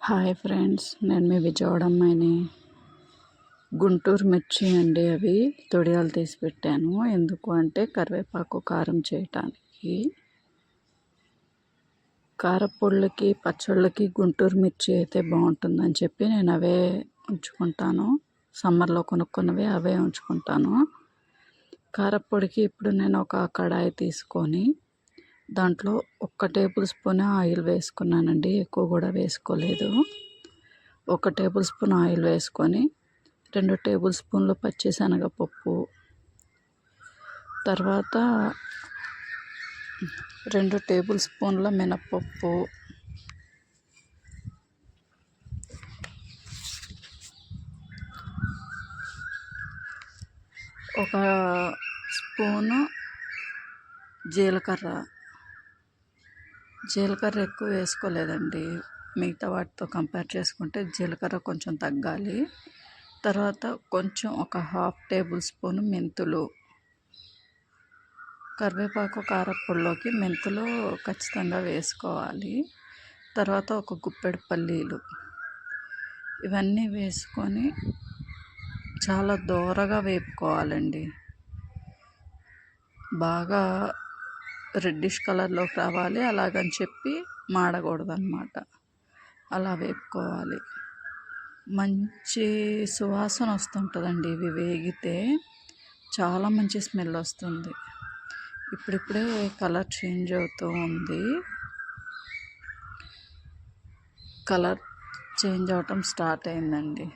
Hi friends నేను మీ విజయవాడ అమ్మాయిని గుంటూరు మిర్చి అండి అవి. తొడియాలు తీసి పెట్టాను. ఎందుకు అంటే కరివేపాకు కారం చేయటానికి. కారపొళ్ళకి పచ్చళ్ళకి గుంటూరు మిర్చి అయితే బాగుంటుందని చెప్పి నేను అవే ఉంచుకుంటాను. సమ్మర్లో కొనుక్కున్నవి అవే ఉంచుకుంటాను. కారపొడికి ఇప్పుడు నేను ఒక కడాయి తీసుకొని దాంట్లో ఒక్క టేబుల్ స్పూన్ ఆయిల్ వేసుకున్నానండి ఎక్కువ కూడా వేసుకోలేదు. ఒక టేబుల్ స్పూన్ ఆయిల్ వేసుకొని రెండు టేబుల్ స్పూన్లు పచ్చిశనగపప్పు తర్వాత రెండు టేబుల్ స్పూన్ల మినప్పప్పు ఒక స్పూను జీలకర్ర. జీలకర్ర ఎక్కువ వేసుకోలేదండి. మిగతా వాటితో కంపేర్ చేసుకుంటే జీలకర్ర కొంచెం తగ్గాలి. తర్వాత కొంచెం ఒక హాఫ్ టేబుల్ స్పూన్ మెంతులు. కరివేపాకు కారపొడిలోకి మెంతులు ఖచ్చితంగా వేసుకోవాలి. తర్వాత ఒక గుప్పెడు పల్లీలు. ఇవన్నీ వేసుకొని చాలా దోరగా వేపుకోవాలండి. బాగా రెడ్డిష్ కలర్లోకి రావాలి. అలాగని చెప్పి మాడకూడదు అనమాట అలా వేపుకోవాలి. మంచి సువాసన వస్తుంటుందండి. ఇవి వేగితే చాలా మంచి స్మెల్ వస్తుంది. ఇప్పుడిప్పుడే కలర్ చేంజ్ అవుతూ ఉంది. కలర్ చేంజ్ అవటం స్టార్ట్ అయిందండి.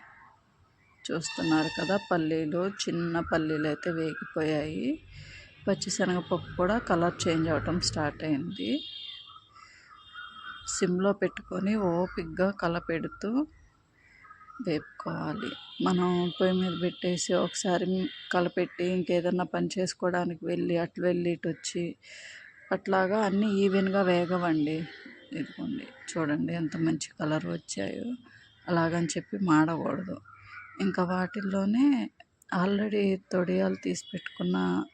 చూస్తున్నారు కదా పల్లీలు చిన్న పల్లీలు అయితే వేగిపోయాయి. పచ్చిశనగపప్పు కూడా కలర్ చేంజ్ అవ్వటం స్టార్ట్ అయింది. సిమ్లో పెట్టుకొని ఓపిక్గా కలపెడుతూ వేపుకోవాలి. మనం పొయ్యి మీద పెట్టేసి ఒకసారి కలపెట్టి ఇంకేదన్నా పని చేసుకోవడానికి వెళ్ళి అటు వెళ్ళి ఇటు వచ్చి అట్లాగా అన్నీ ఈవెన్గా వేగవండి. ఇదిగోండి చూడండి ఎంత మంచి కలర్ వచ్చాయో. అలాగని చెప్పి మాడకూడదు. ఇంకా వాటిల్లోనే ఆల్రెడీ తొడియాలు తీసి పెట్టుకున్న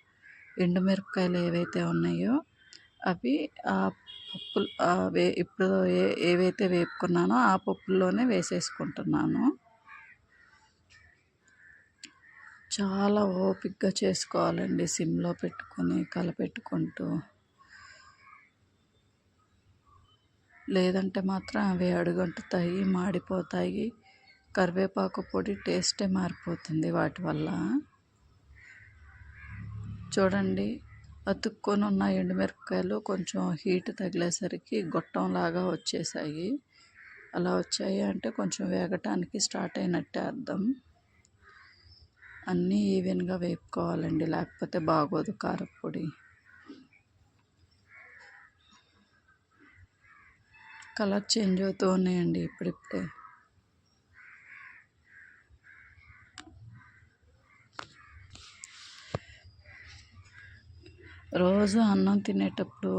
ఎండుమిరపకాయలు ఏవైతే ఉన్నాయో అవి ఆ పప్పులు వే ఇప్పుడు ఏ ఏవైతే వేపుకున్నానో ఆ పప్పుల్లోనే వేసేసుకుంటున్నాను. చాలా ఓపిక్గా చేసుకోవాలండి సిమ్లో పెట్టుకొని కలపెట్టుకుంటూ. లేదంటే మాత్రం అవి అడుగంటుతాయి మాడిపోతాయి. కరివేపాకు పొడి టేస్టే మారిపోతుంది వాటి వల్ల. చూడండి. అతుక్కొని ఉన్న ఎండుమిరపకాయలు కొంచెం హీట్ తగిలేసరికి గొట్టంలాగా వచ్చేసాయి. అలా వచ్చాయి అంటే కొంచెం వేగటానికి స్టార్ట్ అయినట్టే అర్థం. అన్నీ ఈవెన్గా వేపుకోవాలండి లేకపోతే బాగోదు కారపొడి కలర్ చేంజ్ అవుతూ ఉన్నాయండి ఇప్పుడిప్పుడే. రోజు అన్నం తినేటప్పుడు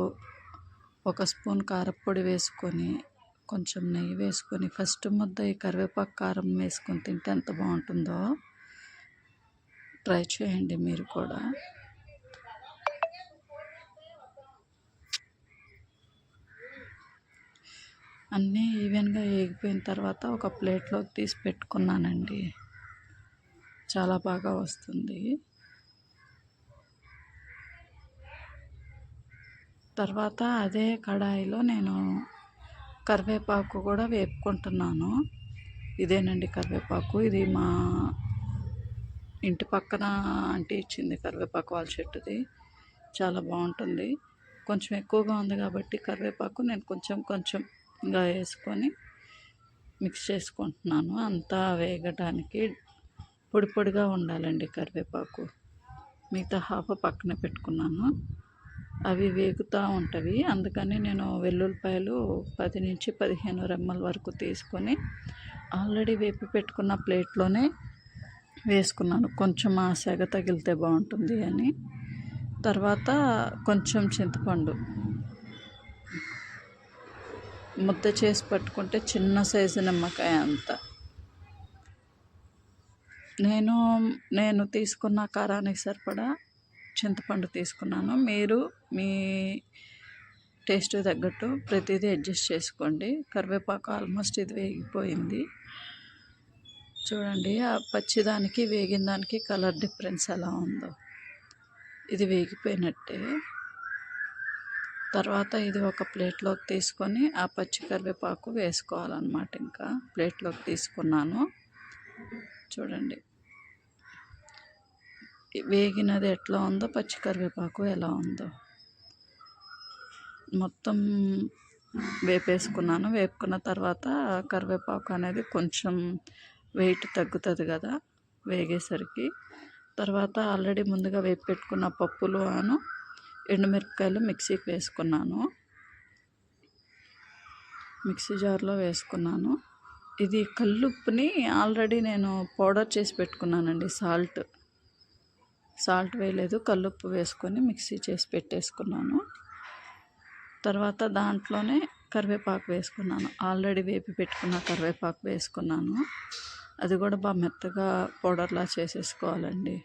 ఒక స్పూన్ కారప్పొడి వేసుకొని కొంచెం నెయ్యి వేసుకొని ఫస్ట్ ముద్ద ఈ కరివేపాకు కారం వేసుకొని తింటే ఎంత బాగుంటుందో ట్రై చేయండి మీరు కూడా. అన్నీ ఈవెన్గా వేగిపోయిన తర్వాత ఒక ప్లేట్లోకి తీసి పెట్టుకున్నానండి. చాలా బాగా వస్తుంది. తర్వాత అదే కడాయిలో నేను కరివేపాకు కూడా వేపుకుంటున్నాను. ఇదేనండి కరివేపాకు. ఇది మా ఇంటి పక్కన అంటే ఇచ్చింది కరివేపాకు వాళ్ళ చెట్టుది. చాలా బాగుంటుంది. కొంచెం ఎక్కువగా ఉంది కాబట్టి కరివేపాకు నేను కొంచెం కొంచెంగా వేసుకొని మిక్స్ చేసుకుంటున్నాను. అంతా వేగడానికి పొడి పొడిగా ఉండాలండి కరివేపాకు. మిగతా హాఫ్ పక్కన పెట్టుకున్నాను. అవి వేగుతూ ఉంటవి. అందుకని నేను వెల్లుల్లిపాయలు పది నుంచి పదిహేను రెమ్మల వరకు తీసుకొని ఆల్రెడీ వేపి పెట్టుకున్న ప్లేట్లోనే వేసుకున్నాను. కొంచెం ఆ సెగ తగిలితే బాగుంటుంది అని. తర్వాత కొంచెం చింతపండు. ముద్ద చేసి పట్టుకుంటే చిన్న సైజు నిమ్మకాయ అంత. నేను నేను తీసుకున్న కారానికి సరిపడా చింతపండు తీసుకున్నాను. మీరు మీ టేస్ట్ తగ్గట్టు ప్రతిదీ అడ్జస్ట్ చేసుకోండి. కరివేపాకు ఆల్మోస్ట్ ఇది వేగిపోయింది. చూడండి ఆ పచ్చిదానికి వేగిన దానికి కలర్ డిఫరెన్స్ ఎలా ఉందో. ఇది వేగిపోయినట్టే. తర్వాత ఇది ఒక ప్లేట్లోకి తీసుకొని ఆ పచ్చి కరివేపాకు వేసుకోవాలన్నమాట ఇంకా. ప్లేట్లోకి తీసుకున్నాను. చూడండి. వేగినది ఎట్లా ఉందో పచ్చి కరివేపాకు ఎలా ఉందో. మొత్తం వేపేసుకున్నాను. వేపుకున్న తర్వాత కరివేపాకు అనేది కొంచెం వెయిట్ తగ్గుతుంది కదా వేగేసరికి. తర్వాత ఆల్రెడీ ముందుగా వేపు పెట్టుకున్న పప్పులు అను ఎండుమిరపకాయలు మిక్సీకి వేసుకున్నాను. మిక్సీ జార్లో వేసుకున్నాను. ఇది కల్లుప్పుని ఆల్రెడీ నేను పౌడర్ చేసి పెట్టుకున్నానండి సాల్ట్. సాల్ట్ వేయలేదు కల్లుప్పు వేసుకొని మిక్సీ చేసి పెట్టేసుకున్నాను. తర్వాత దాంట్లోనే కరివేపాకు వేసుకున్నాను. ఆల్రెడీ వేపి పెట్టుకున్న కరివేపాకు వేసుకున్నాను. అది కూడా బాగా మెత్తగా పౌడర్లా చేసేసుకోవాలండి.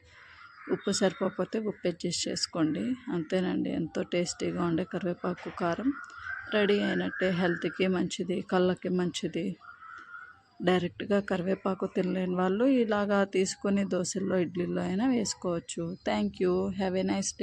ఉప్పు సరిపోకపోతే ఉప్పు అడ్జస్ట్ చేసుకోండి. అంతేనండి ఎంతో టేస్టీగా ఉండే కరివేపాకు కారం రెడీ అయినట్టే హెల్త్కి మంచిది కళ్ళకి మంచిది. డైరెక్ట్గా కరివేపాకు తినలేని వాళ్ళు ఇలాగా తీసుకొని దోశల్లో ఇడ్లీలో అయినా వేసుకోవచ్చు. Thank you. Have a nice day.